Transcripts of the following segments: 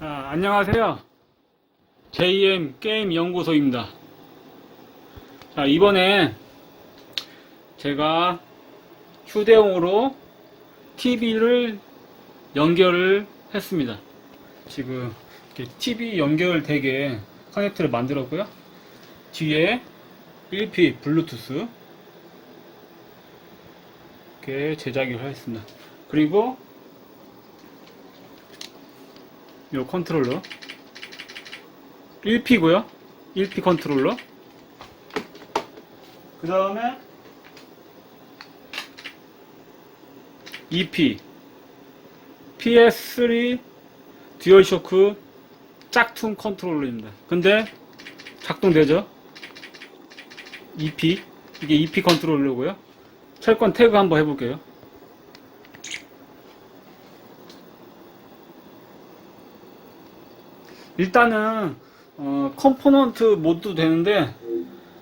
자, 안녕하세요. JM 게임 연구소입니다. 자, 이번에 제가 휴대용으로 TV를 연결을 했습니다. 지금 TV 연결되게 커넥트를 만들었고요. 뒤에 1P 블루투스 이렇게 제작을 하였습니다. 그리고 요 컨트롤러. 1P고요. 1P 컨트롤러. 그 다음에 2P PS3 듀얼쇼크 짝퉁 컨트롤러입니다. 근데 작동되죠? 2P 이게 2P 컨트롤러고요. 철권 태그 한번 해볼게요 일단은 어, 컴포넌트 모드도 되는데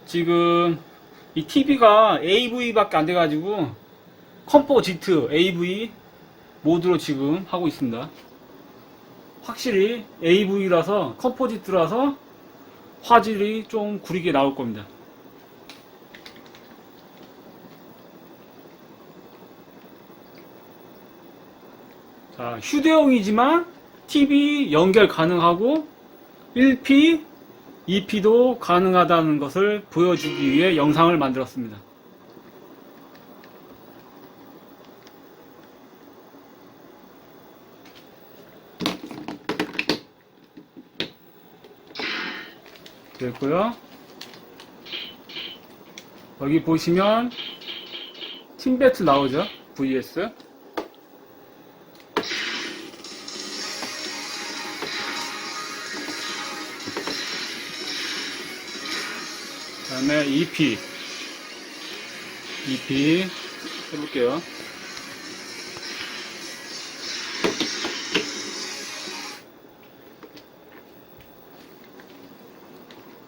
지금 이 TV가 AV밖에 안 돼가지고 컴포지트 AV 모드로 지금 하고 있습니다. 확실히 AV라서 컴포지트라서 화질이 좀 구리게 나올 겁니다. 자, 휴대용이지만 TV 연결 가능하고 1P, 2P도 가능하다는 것을 보여주기 위해 영상을 만들었습니다. 됐고요. 여기 보시면 팀배틀 나오죠? VS. 다음에 2P 2P 해볼게요.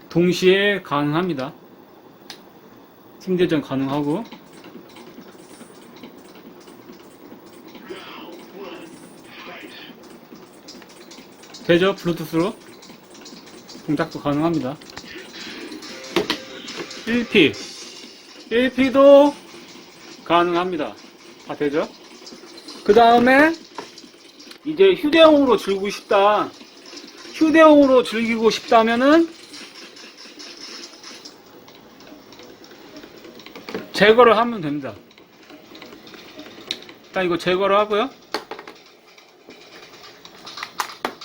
동시에 가능합니다. 팀대전 가능하고. 되죠 블루투스로 동작도 가능합니다 1P 1P도 가능합니다. 다 되죠? 그 다음에 이제 휴대용으로 즐기고 싶다. 휴대용으로 즐기고 싶다면은 제거를 하면 됩니다. 일단 이거 제거를 하고요.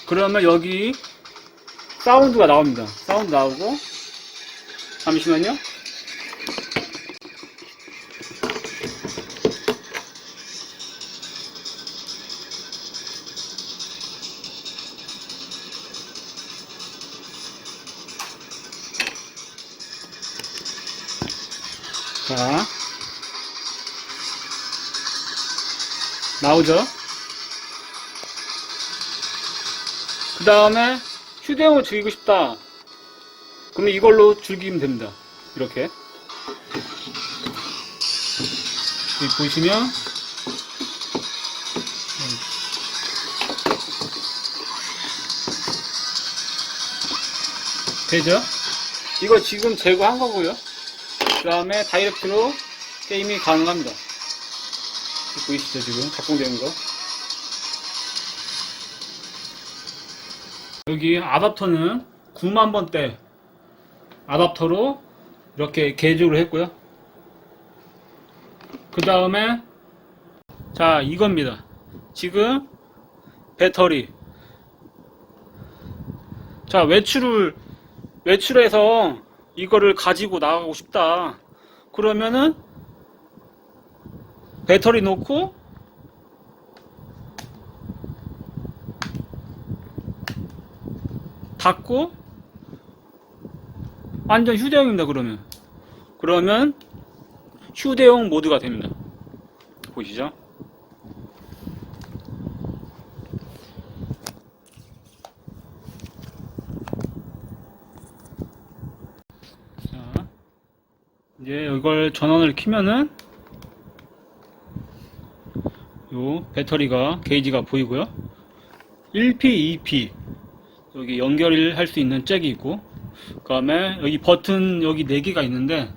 그러면 여기 사운드가 나옵니다. 사운드 나오고 잠시만요. 자, 나오죠? 그 다음에 휴대용을 즐기고 싶다. 그러면 이걸로 즐기면 됩니다. 이렇게. 여기 보시면 되죠? 이거 지금 제거한 거고요. 그 다음에 다이렉트로 게임이 가능합니다. 보이시죠 지금 작동되는 거. 여기 아답터는 9만 번대 아답터로 이렇게 개조를 했고요. 그 다음에 자 이겁니다. 지금 배터리 자 외출을 외출해서 이거를 가지고 나가고 싶다. 그러면은 배터리 놓고 닫고 완전 휴대용입니다 그러면. 그러면 휴대용 모드가 됩니다. 보시죠 이제 이걸 전원을 키면은 요 배터리가 게이지가 보이고요. 1P, 2P 여기 연결할 수 있는 잭이 있고 그 다음에 여기 버튼 여기 4개가 있는데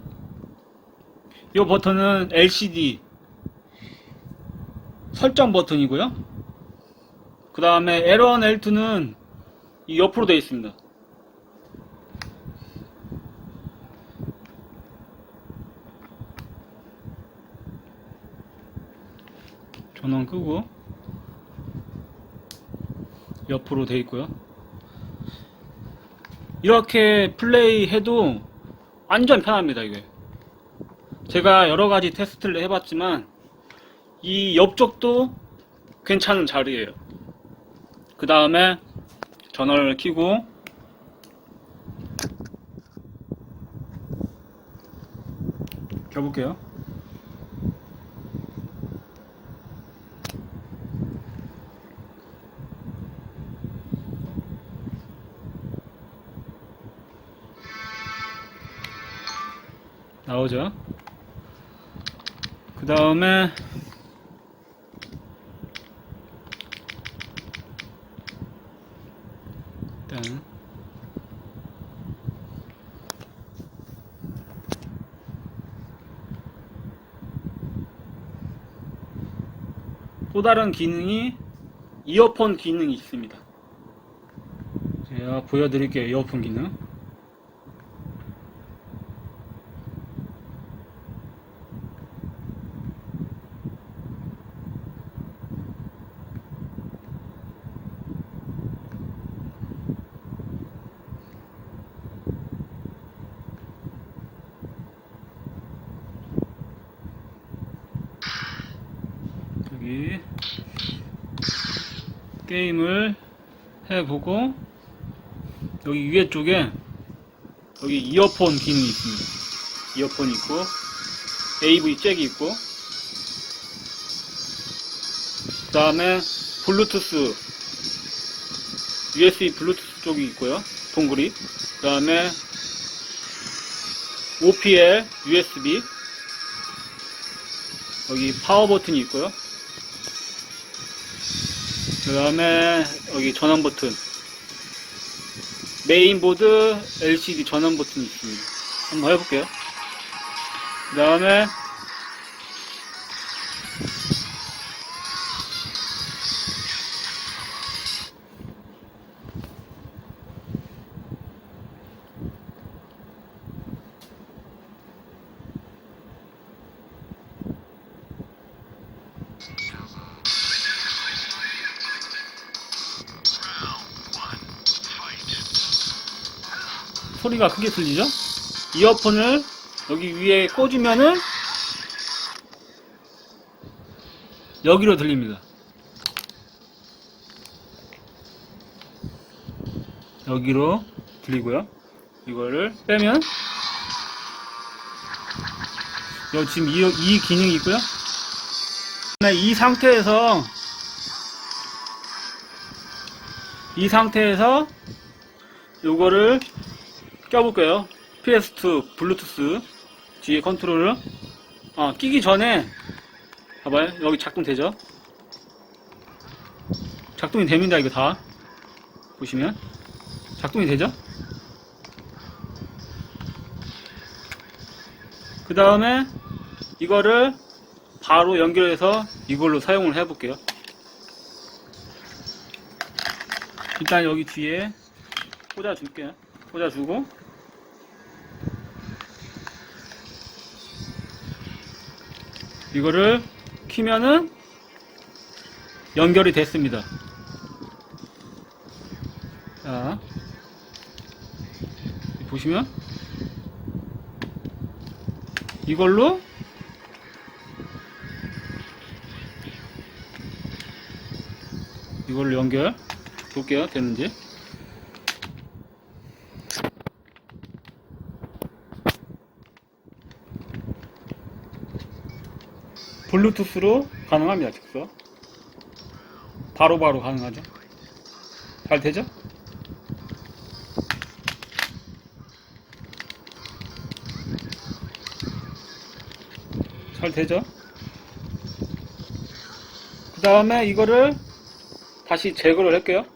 이 버튼은 LCD 설정 버튼이고요. 그 다음에 L1, L2는 이 옆으로 되어 있습니다 전원 끄고 옆으로 되어 있고요. 이렇게 플레이 해도 완전 편합니다 이게. 제가 여러 가지 테스트를 해봤지만 이 옆쪽도 괜찮은 자리예요. 그 다음에 전원을 켜고 켜볼게요 나오죠. 그 다음에 일단 또 다른 기능이 이어폰 기능이 있습니다. 제가 보여드릴게요 이어폰 기능 여기 게임을 해보고 여기 위에 쪽에 여기 이어폰 기능이 있습니다. 이어폰 있고 AV 잭이 있고 그 다음에 블루투스 USB 블루투스 쪽이 있고요. 동그리 그 다음에 OPL USB 여기 파워 버튼이 있고요. 그 다음에 여기 전원 버튼. 메인보드 LCD 전원 버튼이 있습니다. 한번 해볼게요. 그 다음에 소리가 크게 들리죠? 이어폰을 여기 위에 꽂으면은 여기로 들립니다. 여기로 들리고요. 이거를 빼면 여기 지금 이, 이 기능이 있고요. 네, 이 상태에서 이 상태에서 요거를 껴볼게요. PS2 블루투스 뒤에 컨트롤러 아, 끼기 전에 봐봐요. 여기 작동되죠? 작동이 됩니다. 이거 다 보시면 작동이 되죠? 그 다음에 이거를 바로 연결해서 이걸로 사용을 해 볼게요. 일단 여기 뒤에 꽂아 줄게요. 꽂아주고. 이거를 키면은 연결이 됐습니다. 자, 보시면 이걸로 이걸로 연결 볼게요. 되는지 블루투스로 가능합니다 즉석 바로바로 바로 가능하죠 잘 되죠? 잘 되죠? 그 다음에 이거를 다시 제거를 할게요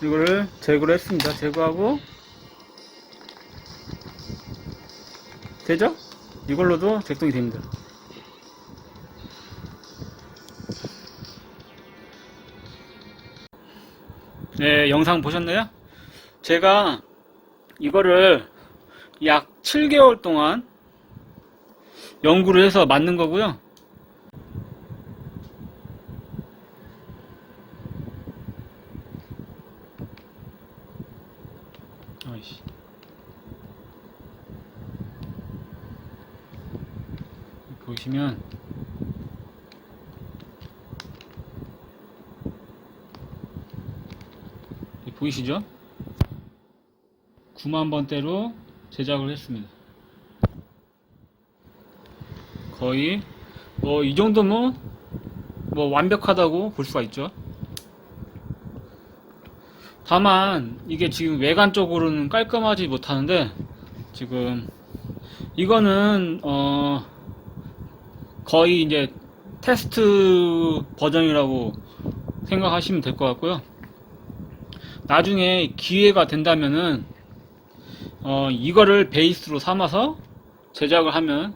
이거를 제거를 했습니다 제거하고 되죠? 이걸로도 작동이 됩니다. 네, 영상 보셨나요? 제가 이거를 약 7개월 동안 연구를 해서 만든 거고요. 아이씨. 보시면 이 보이시죠? 9만 번대로 제작을 했습니다. 거의 뭐 이 정도면 뭐 완벽하다고 볼 수가 있죠. 다만 이게 지금 외관적으로는 깔끔하지 못하는데 지금 이거는 어 거의 이제 테스트 버전이라고 생각하시면 될 것 같고요. 나중에 기회가 된다면은 어 이거를 베이스로 삼아서 제작을 하면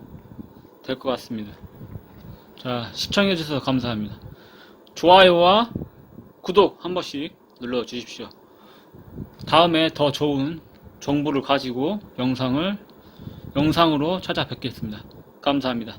될 것 같습니다. 자 시청해 주셔서 감사합니다. 좋아요와 구독 한 번씩 눌러 주십시오. 다음에 더 좋은 정보를 가지고 영상을 영상으로 찾아뵙겠습니다. 감사합니다.